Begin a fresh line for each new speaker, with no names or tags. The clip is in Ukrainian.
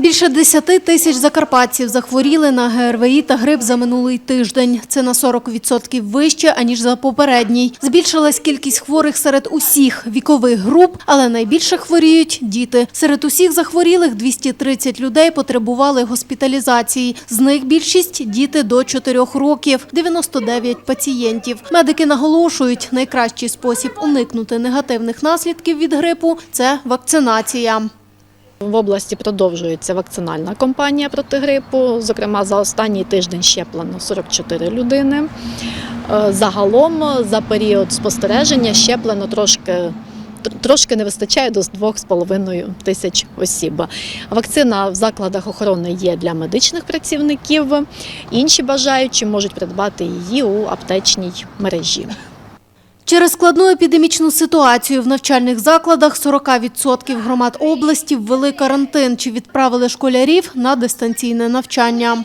Більше 10 тисяч закарпатців захворіли на ГРВІ та грип за минулий тиждень. Це на 40% вище, аніж за попередній. Збільшилась кількість хворих серед усіх вікових груп, але найбільше хворіють діти. Серед усіх захворілих 230 людей потребували госпіталізації. З них більшість – діти до 4 років, 99 пацієнтів. Медики наголошують, найкращий спосіб уникнути негативних наслідків від грипу – це вакцинація.
В області продовжується вакцинальна кампанія проти грипу. Зокрема, за останній тиждень щеплено 44 людини. Е, Загалом за період спостереження щеплено трошки. Трошки не вистачає до 2,5 тисяч осіб. Вакцина в закладах охорони є для медичних працівників. Інші бажаючі можуть придбати її у аптечній мережі.
Через складну епідемічну ситуацію в навчальних закладах 40% громад області ввели карантин чи відправили школярів на дистанційне навчання.